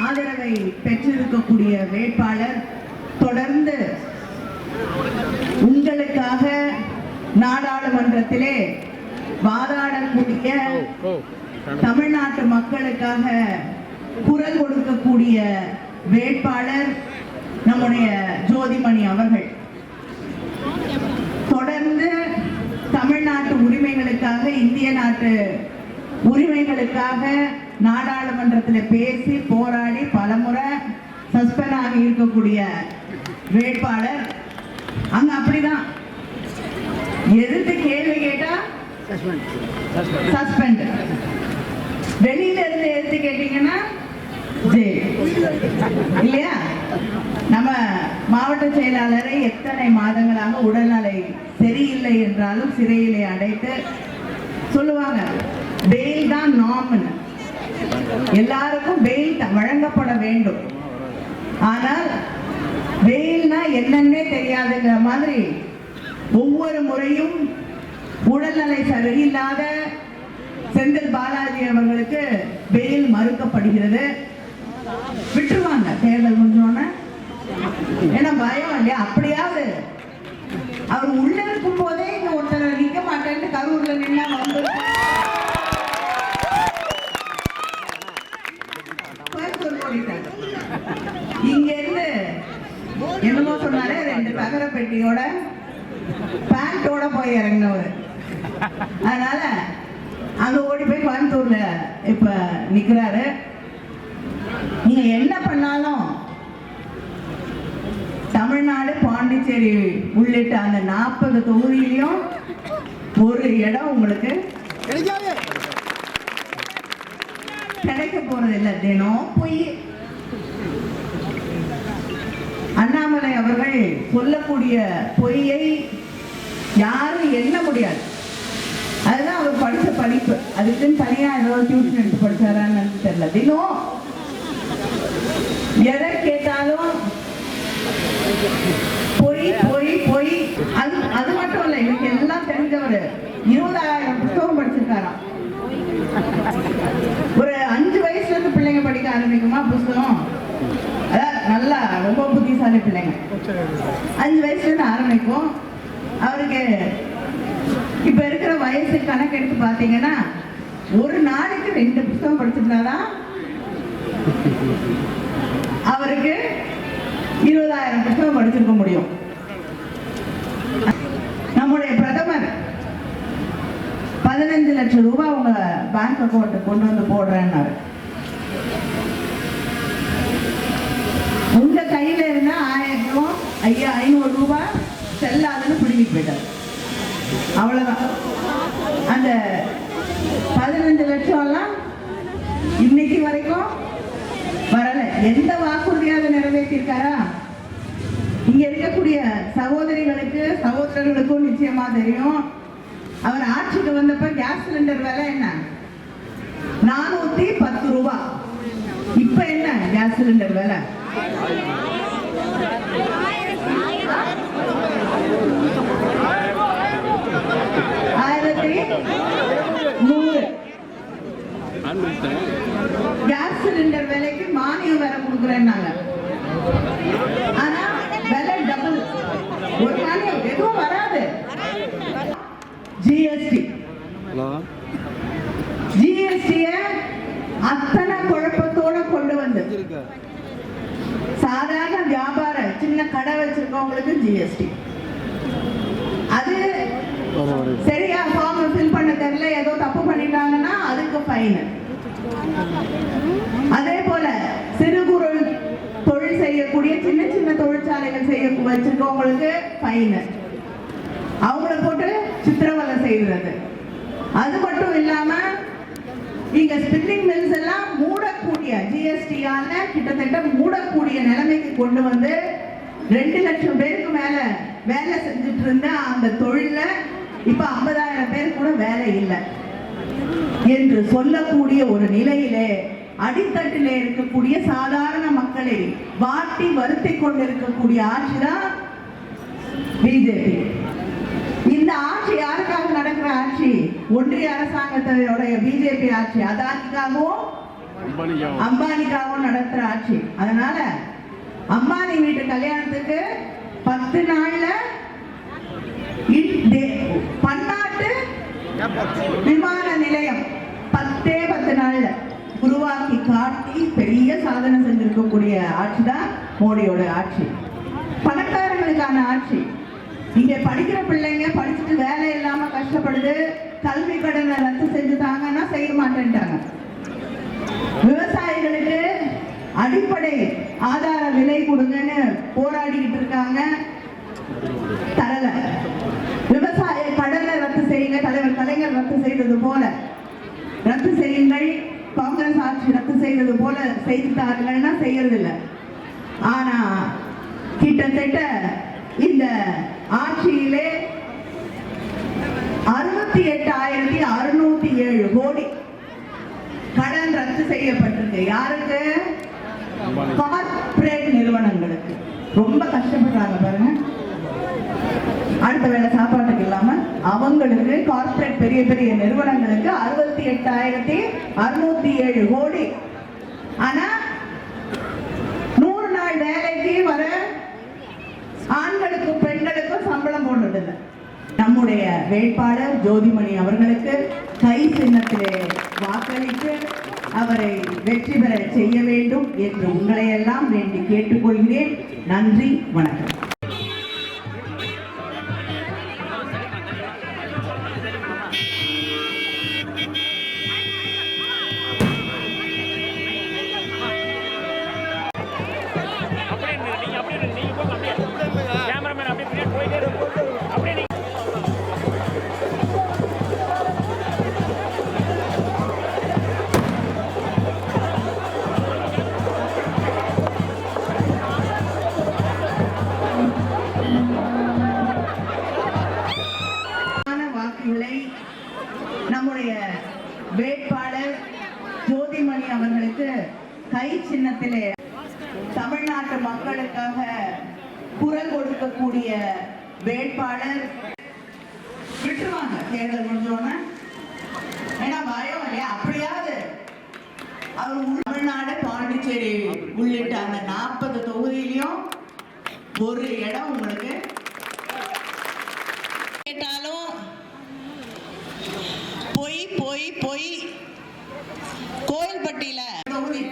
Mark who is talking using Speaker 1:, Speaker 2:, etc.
Speaker 1: ஆதரவை பெற்றிருக்கக்கூடிய வேட்பாளர் தொடர்ந்து உங்களுக்காக நாடாளுமன்றத்திலே வாதாடக்கூடிய தமிழ்நாட்டு மக்களுக்காக குரல் கொடுக்கக்கூடிய வேட்பாளர் நம்முடைய ஜோதிமணி அவர்கள். தொடர்ந்து தமிழ்நாட்டு உரிமைகளுக்காக இந்திய நாட்டு உரிமைகளுக்காக நாடாளுமன்றத்தில் பேசி போராடி பலமுறை சஸ்பெண்ட் ஆகி இருக்கக்கூடிய வேட்பாளர். அங்க அப்படிதான். எதிர்த்து கேள்வி கேட்டா சஸ்பெண்ட் வெளியில இருந்து எடுத்து கேட்டீங்கன்னா இல்லையா? நம்ம மாவட்ட செயலாளரை எத்தனை மாதங்களாக உடல்நிலை சரியில்லை என்றாலும் சிறையிலே அடைத்து சொல்லுவாங்க பெயில் தான் நார்மல் எல்லாருக்கும் வெயில் வழங்கப்பட வேண்டும். ஆனால் வெயில்னா என்னன்னே தெரியாதுங்கிற மாதிரி ஒவ்வொரு முறையும் உடல்நிலை சரியில்லாத செந்தில் பாலாஜி அவர்களுக்கு வெயில் மறுக்கப்படுகிறது. விட்டுருவாங்க தேர்தல் முடிஞ்சோடனே ஏன்னா பயம் இல்லையா அப்படியாவது அவர் உள்ள இருக்கும் போதே இங்க ஒருத்தர் நிக்க மாட்டேன்னு கரூர்ல நின்னா வந்து கோயம்புத்தூர் போயிட்டாங்க. இங்க இருந்து என்னமோ சொன்னாரு ரெண்டு தகர பெட்டியோட பேண்டோட போய் இறங்கினவர். அதனால அங்க ஓடி போய் கோயம்புத்தூர்ல இப்ப நிக்கிறாரு. நீங்க என்ன பண்ணாலும் தமிழ்நாடு பாண்டிச்சேரி உள்ளிட்ட அந்த நாற்பது தொகுதியிலையும் ஒரு இடம் உங்களுக்கு கிடைக்க போறது இல்லை தினம் போய் அண்ணாமலை அவர்கள் சொல்லக்கூடிய பொய்யை யாரும் எண்ண முடியாது. அதுதான் அவர் படித்த படிப்பு. அதுக்குன்னு தனியா ஏதோ டியூஷன் எடுத்து படிச்சாரான்னு தெரியல. தினம் எதை கேட்டாலும் பொய் பொய் பொய் அது அது மட்டும் இல்லை இன்னைக்கு எல்லாம் தெரிஞ்சவர் இருபதாயிரம் புத்தகம் படிச்சிருக்காராம் ஒரு அஞ்சு வயசுல இருந்து பிள்ளைங்க படிக்க ஆரம்பிக்குமா புஸ்தகம் அதான் நல்லா ரொம்ப புத்திசாலி பிள்ளைங்க. அஞ்சு வயசுலேருந்து ஆரம்பிக்கும் அவருக்கு இப்போ இருக்கிற வயசு கணக்கெடுத்து பார்த்தீங்கன்னா ஒரு நாளைக்கு ரெண்டு புத்தகம் படிச்சிருந்தாதான் அவருக்கு இருபதாயிரம் புத்தகம் படிச்சிருக்க முடியும். நம்முடைய பிரதமர் பதினஞ்சு லட்சம் ரூபாய் உங்க பேங்க் அக்கௌண்ட் கொண்டு வந்து போடுறேன்னாரு உங்க கையில இருந்தா ஆயிரம் ரூபாய் ஐயா ஐநூறு ரூபாய் செல்லாதுன்னு பிடுங்கி போயிட்டார். அவ்வளவுதான். அந்த பதினஞ்சு லட்சம் எல்லாம் இன்னைக்கு வரைக்கும் வரல. எந்த வாக்குறுதியாக நிறைவேற்றிருக்காரா? இங்க இருக்கக்கூடிய சகோதரிகளுக்கு சகோதரர்களுக்கும் நிச்சயமா தெரியும். அவர் ஆட்சிக்கு வந்தப்ப கேஸ் சிலிண்டர் விலை என்ன? நானூத்தி பத்து ரூபாய் இப்ப என்ன கேஸ் சிலிண்டர் விலை? நூறு. கேஸ் சிலிண்டர் விலைக்கு மானியம் வேற கொடுக்குறேன்னாங்க. ஆனா விலை டபுள் ஒரு மானியம் எதுவும் வராது. GST
Speaker 2: hello?
Speaker 1: ஜிஎஸ்டிய அத்தனை குழப்பத்தோட கொண்டு வந்து. சாதாரண வியாபார சின்ன கடை வச்சிருக்கவங்களுக்கு ஜிஎஸ்டி அது சரியா அதுக்கு அதே போல சிறு குறு தொழில் செய்யக்கூடிய சின்ன சின்ன தொழிற்சாலைகள் செய்ய வச்சிருக்கவங்களுக்கு ஃபைனு அவங்கள போட்டு சித்திரவதை செய்கிறது. அது மட்டும் இல்லாம இங்க ஸ்பின்னிங் மில்ஸ் எல்லாம் மூடக்கூடிய ஜிஎஸ்டியால கிட்டத்தட்ட மூடக்கூடிய நிலைமைக்கு கொண்டு வந்து ரெண்டு லட்சம் பேருக்கு மேல வேலை செஞ்சுட்டு இருந்த அந்த தொழில இப்ப ஐம்பதாயிரம் பேர் கூட வேலை இல்லை. என்று சொல்லக்கூடிய ஒரு நிலையிலே அடித்தட்டிலே இருக்கக்கூடிய சாதாரண மக்களை வாட்டி வருத்தி கொண்டிருக்கக்கூடிய ஆட்சி தான் பிஜேபி. இந்த ஆட்சி யாருக்காக நடக்கிற ஆட்சி? ஒன்றிய அரசாங்கத்தோடைய பிஜேபி ஆட்சி. அதானிக்காகவும் அம்பானிக்காகவும் நடத்துற ஆட்சி. அதனால அம்பானி வீட்டு கல்யாணத்துக்கு பத்து நாள்ல பன்னாட்டு விமான நிலையம். உருவாக்கி காட்டி பெரிய சாதனை செஞ்சிருக்கக்கூடிய ஆட்சி தான் மோடியோட ஆட்சி. பணக்காரங்களுக்கான ஆட்சி. இங்க படிக்கிற பிள்ளைங்க படிச்சுட்டு வேலை இல்லாம கஷ்டப்படுது கல்வி கடனை ரத்து செஞ்சு தாங்கன்னா செய்ய மாட்டேன்ட்டாங்க. விவசாயிகளுக்கு அடிப்படை ஆதார விலை கொடுங்கன்னு போராடிக்கிட்டு இருக்காங்க. தரல விவசாய கடனை ரத்து செய்யுங்க தலைவர் கலைஞர் ரத்து செய்தது போல ரத்து செய்யுங்கள் காங்கிரஸ் ஆட்சி ரத்து செய்தது போல செய்தார்கள்னா செய்யறதில்ல. ஆனா கிட்டத்தட்ட இந்த ஆட்சியிலே அறுபத்தி எட்டாயிரத்தி அறுநூத்தி ஏழு கோடி கடன் ரத்து செய்யப்பட்டிருக்கு. யாருக்கு? கார்பரேட் நிறுவனங்களுக்கு. ரொம்ப கஷ்டப்படுறாங்க பாருங்க. அடுத்த வேளை சாப்பாட்டுக்கு இல்லாம அவங்களுக்கு கார்பரேட் பெரிய பெரிய நிறுவனங்களுக்கு அறுபத்தி எட்டாயிரத்தி அறுநூத்தி ஏழு கோடி ஆனா நூறு நாள் வேலைக்கு வர ஆண்களுக்கும் பெண்களுக்கும் சம்பளம் போடுறதில்லை. நம்முடைய வேட்பாளர் ஜோதிமணி அவர்களுக்கு கை சின்னத்திலே வாக்களித்து அவரை வெற்றி பெற செய்ய வேண்டும் என்று உங்களை எல்லாம் வேண்டி கேட்டுக்கொள்கிறேன். நன்றி வணக்கம். தமிழ்நாட்டு மக்களுக்காக குரல் கொடுக்கக்கூடிய வேட்பாளர் விட்டுருவாங்க. தேர்தல் முடிஞ்சோன்னு ஏன்னா பயம் இல்லையா? அப்படியாவது அவர் தமிழ்நாடு பாண்டிச்சேரி உள்ளிட்ட அந்த நாற்பது தொகுதியிலையும் ஒரு இடம் உங்களுக்கு கேட்டாலும் பொய் பொய் பொய். கோயில்பட்டியில தொகுதி.